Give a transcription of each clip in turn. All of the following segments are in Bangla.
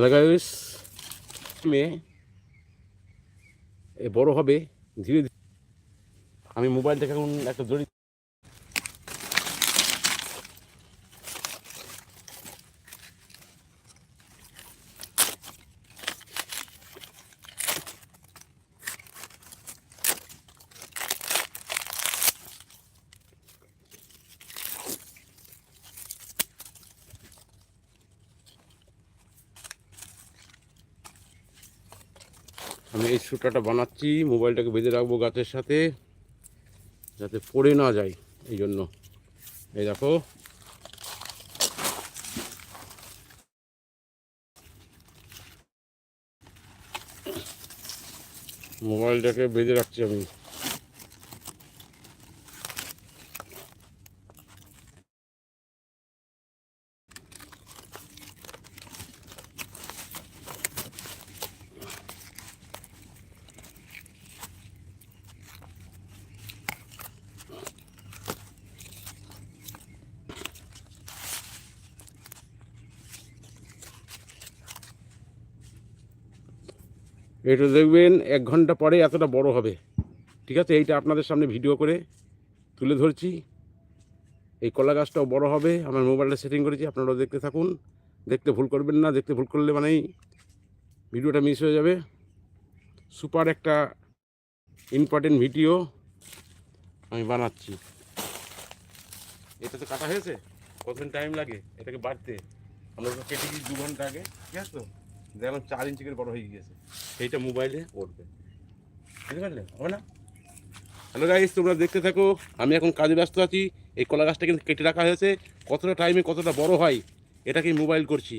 হ্যালো গাইস মেয়ে এ বড় হবে ধীরে ধীরে। আমি মোবাইল থেকে এখন একটা জড়ি আমি এই সুটাটা বানাচ্ছি, মোবাইলটাকে বেঁধে রাখব গাছের সাথে, যাতে পড়ে না যায়, এই জন্য। এই দেখো। মোবাইলটাকে বেঁধে রাখছি আমি। এটা দেখবেন এক ঘণ্টা পরে এতটা বড় হবে। ঠিক আছে? এইটা আপনাদের সামনে ভিডিও করে তুলে ধরছি। এই কলা গাছটাও বড় হবে। আমার মোবাইলটা সেটিং করেছি, আপনারাও দেখতে থাকুন। দেখতে ভুল করবেন না, দেখতে ভুল করলে মানেই ভিডিওটা মিস হয়ে যাবে। সুপার একটা ইম্পর্টেন্ট ভিডিও আমি বানাচ্ছি। এটা তো কাটা হয়েছে? কতদিন টাইম লাগে? এটাকে বাড়তে? আমরা কেটে গিয়ে দু ঘণ্টা আগে। ঠিক আছে? তো দেখলাম চার ইঞ্চি করে বড় হয়ে গিয়েছে। সেইটা মোবাইলে উঠবে। বুঝতে পারলে? হবে না? হ্যালো গাইস তোমরা দেখতে থাকো, আমি এখন কাজে ব্যস্ত আছি। এই কলা গাছটা কিন্তু কেটে রাখা হয়েছে। কতটা টাইমে কতটা বড় হয়, এটাকে মোবাইল করছি।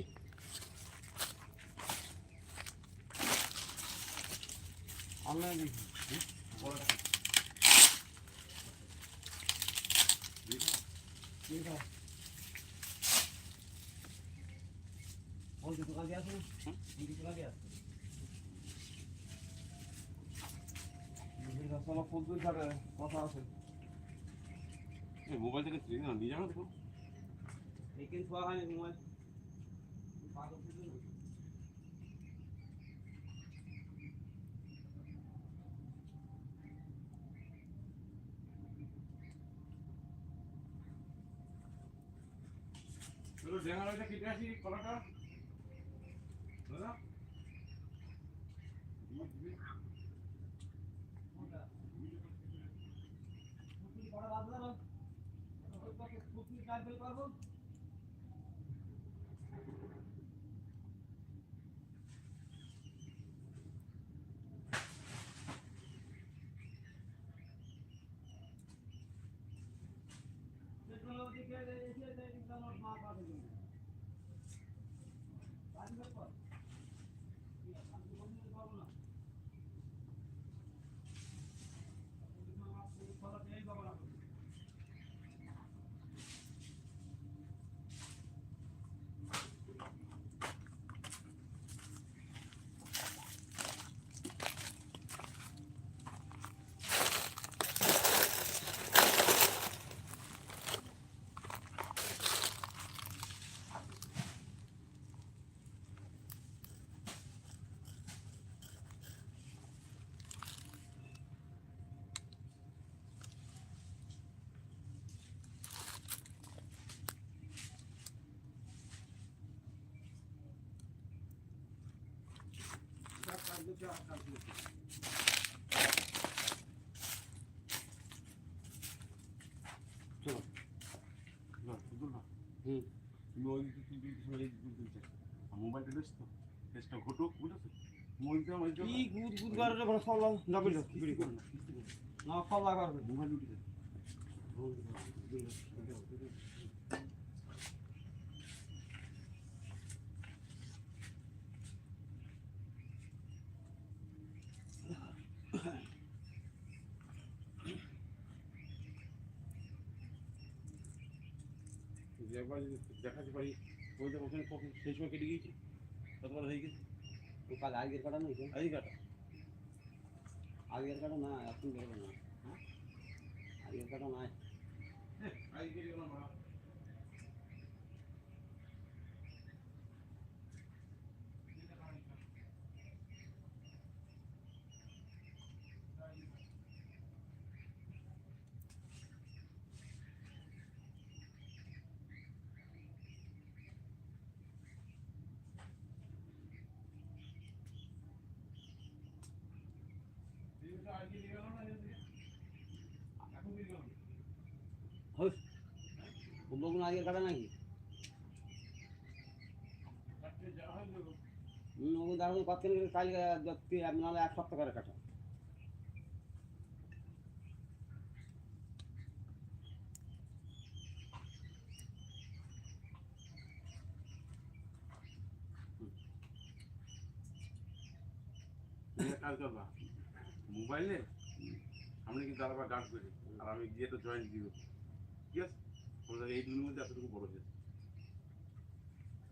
কথা আছে। মোবাইল থেকে নিয়ে যাব দেখো মোবাইল। চলো ডেঙ্গাটা কেটে আসি কলাটা। আপনারা মোবাইলটা বেশ তো বেশটা ঘটুক বুঝেছ মোবাইলটা আমার কি? গুদ গুদ করে বড় ডাবল বিড়ি করে না সবলা করবে মোবাইল উঠে একবার যদি দেখাতে পারি ওই দেখো ওখানে কখন সেই সময় কেটে গিয়েছি কতবার হয়ে গেছে তো কাল আগের কাটা নেই আই কাটা আগের কাটা না এখন বেরোবে না হ্যাঁ আগের কাটা নাই আই কেটে গেলাম হস বগুন আগে কাটা নাকি হুম ওগুলো দেখো কতদিন কালকে দেখতে নাহলে এক সপ্তাহ করে কাটা তুমি এক কাজ করবা মোবাইলে আমি কিন্তু আলাদা ডাক করি আর আমি গিয়ে তো জয়েন্ট দিব। ঠিক আছে? আমাদের এই দুটোর মধ্যে এতটুকু বড় হয়েছে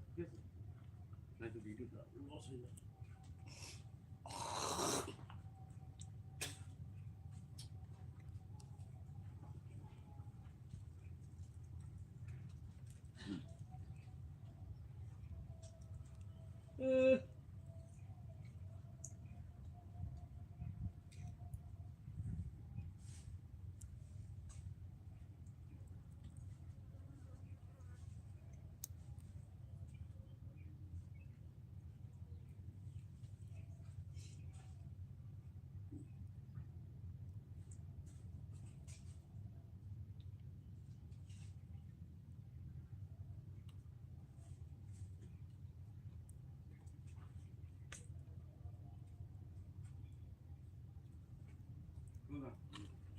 ঠিক আছে? নাই তো লস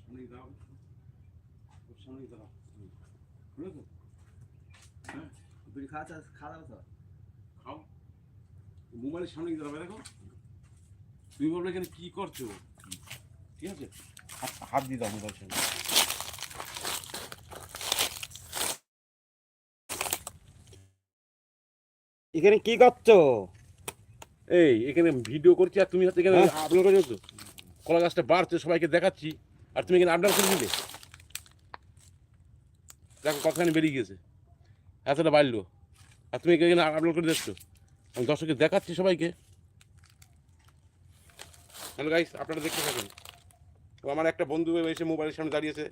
সামনে দাও ওর সামনে দাও বুঝলো তো হ্যাঁ বিড়ি খাওয়া খাওয়া দাওয়া তো খাও মোবাইলের সামনে দাঁড়াবে দেখো তুমি এখানে কি করছ ঠিক আছে হাত- হাত দিয়ে দাও মোবাইল সামনে এখানে কি করছ এই এখানে ভিডিও করছি আর তুমি হচ্ছে এখানে হ্যাঁ। আপলোড করে তো কলা গাছটা বাড়ছে সবাইকে দেখাচ্ছি, আর তুমি এখানে আপলোড করে দিলে দেখো কতখানি বেরিয়ে গেছে এতটা বাড়লো। আর তুমি এখানে আপলোড করে দেখছ। আমি দর্শককে দেখাচ্ছি সবাইকে। হ্যালো গাইস আপনারা দেখতে থাকুন। তো আমার একটা বন্ধু এসে মোবাইলের সামনে দাঁড়িয়েছে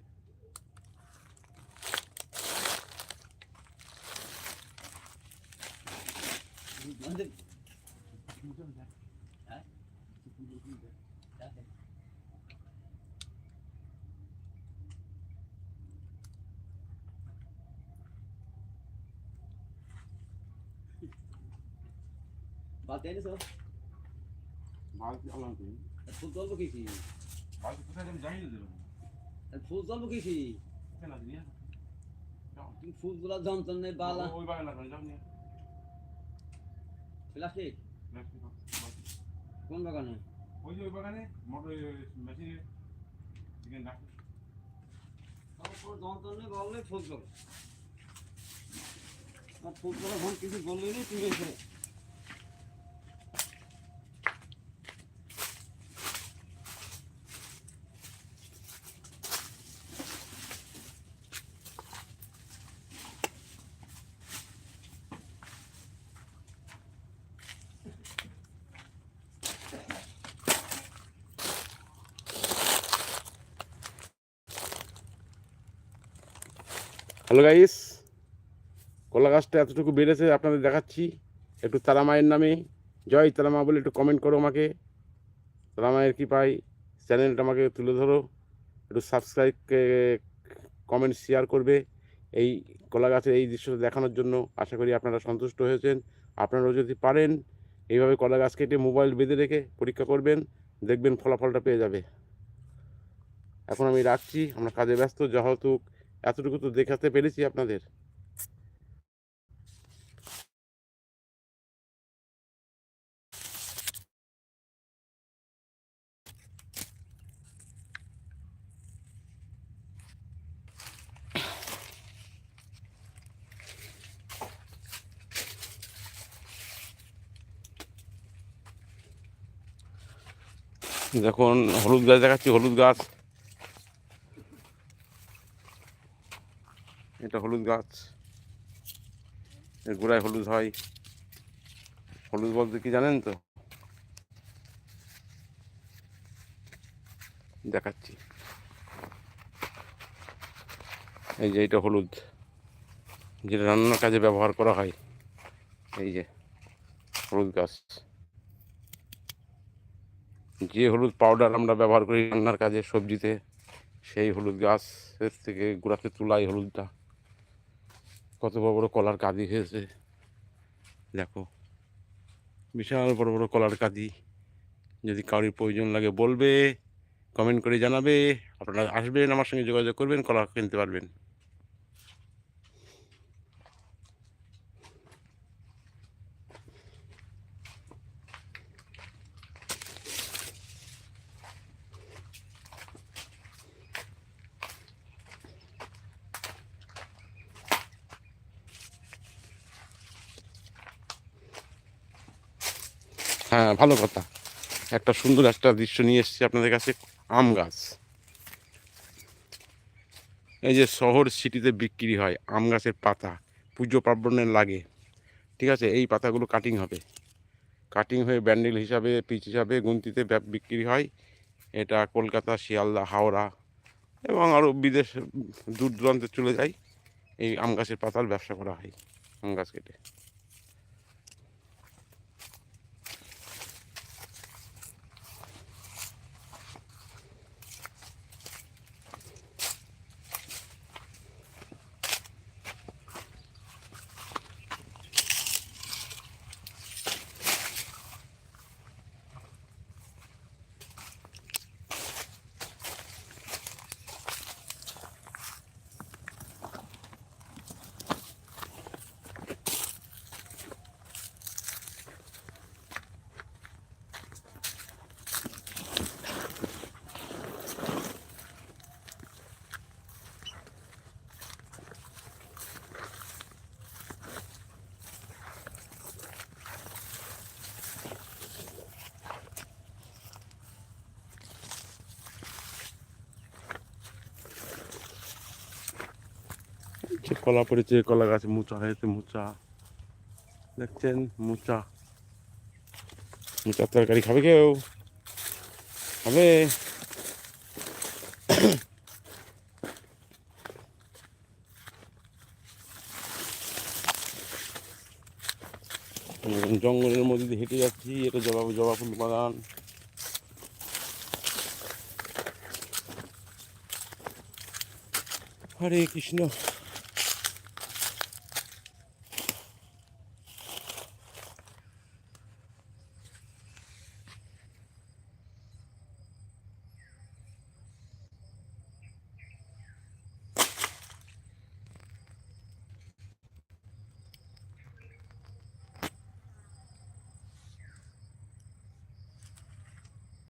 বালতি এনেছো বালতি আনলাম তুমি ফুল বালতি কোথায় জানি না দেবো। ফুল কিসি কেন তুমি ফুল তোলার যন্ত্র নেই বালা। ওই বাগান নিয়ে প্লাস্টিক? কোন বাগানে? ওই যে ওই বাগানে মোটর মেশিনে এখানে রাখো। দন্তর নেই বললে ফুল আর ফুল তোলা ফোন কিছু বললেই তুই তুমি হ্যালো গাইস কলা গাছটা এতটুকু বেড়েছে, আপনাদের দেখাচ্ছি। একটু তারা মায়ের নামে। জয় তারা মা বলে একটু কমেন্ট করো আমাকে। তারা মায়ের কী পাই চ্যানেলটা আমাকে তুলে ধরো। একটু সাবস্ক্রাইব কমেন্ট শেয়ার করবে এই কলা গাছের এই দৃশ্যটা দেখানোর জন্য। আশা করি আপনারা সন্তুষ্ট হয়েছেন। আপনারাও যদি পারেন, এইভাবে কলা গাছ কেটে মোবাইল বেঁধে রেখে পরীক্ষা করবেন, দেখবেন ফলাফলটা পেয়ে যাবে। এখন আমি রাখছি। আমরা কাজে ব্যস্ত। যেহেতু এতটুকু তো দেখাতে পেরেছি আপনাদের। দেখুন হলুদ গাছ দেখাচ্ছি হলুদ গাছ। এটা হলুদ গাছ। এর গোড়ায় হলুদ হয়। হলুদ বলতে কি জানেন তো? দেখাচ্ছি। এই যে এটা হলুদ। যেটা রান্নার কাজে ব্যবহার করা হয়। এই যে হলুদ গাছ। যে হলুদ পাউডার আমরা ব্যবহার করি রান্নার কাজে সবজিতে, সেই হলুদ গাছের থেকে গোড়াতে তোলা এই হলুদটা। কত বড় বড় কলার কাঁদি হয়েছে। দেখো, বিশাল বড় বড় কলার কাঁদি। যদি কারোর প্রয়োজন লাগে বলবে কমেন্ট করে জানাবে। আপনারা আসবেন, আমার সঙ্গে যোগাযোগ করবেন, কলা কিনতে পারবেন। হ্যাঁ ভালো কথা। একটা সুন্দর একটা দৃশ্য নিয়ে এসেছি আপনাদের কাছে, আম গাছ। এই যে শহর সিটিতে বিক্রি হয় আম গাছের পাতা, পুজো পার্বণে লাগে। ঠিক আছে, এই পাতাগুলো কাটিং হবে। কাটিং হয়ে ব্যান্ডেল হিসাবে, পিচ হিসাবে গুনতিতে বিক্রি হয়। এটা কলকাতা, শিয়ালদা, হাওড়া এবং আরও বিদেশ, দূর দূরান্তে চলে যায়। এই আম গাছের পাতার ব্যবসা করা হয়, আম গাছ কেটে। যে কলা পড়েছে, কলা গাছ মোচা হয়েছে, মোচা। দেখছেন, মোচা। মুচার তরকারি খাবে কেউ? খাবে? জঙ্গলের মধ্যে দিয়ে হেঁটে যাচ্ছি, এটা জবা জবা ফুল বাগান। হরে কৃষ্ণ।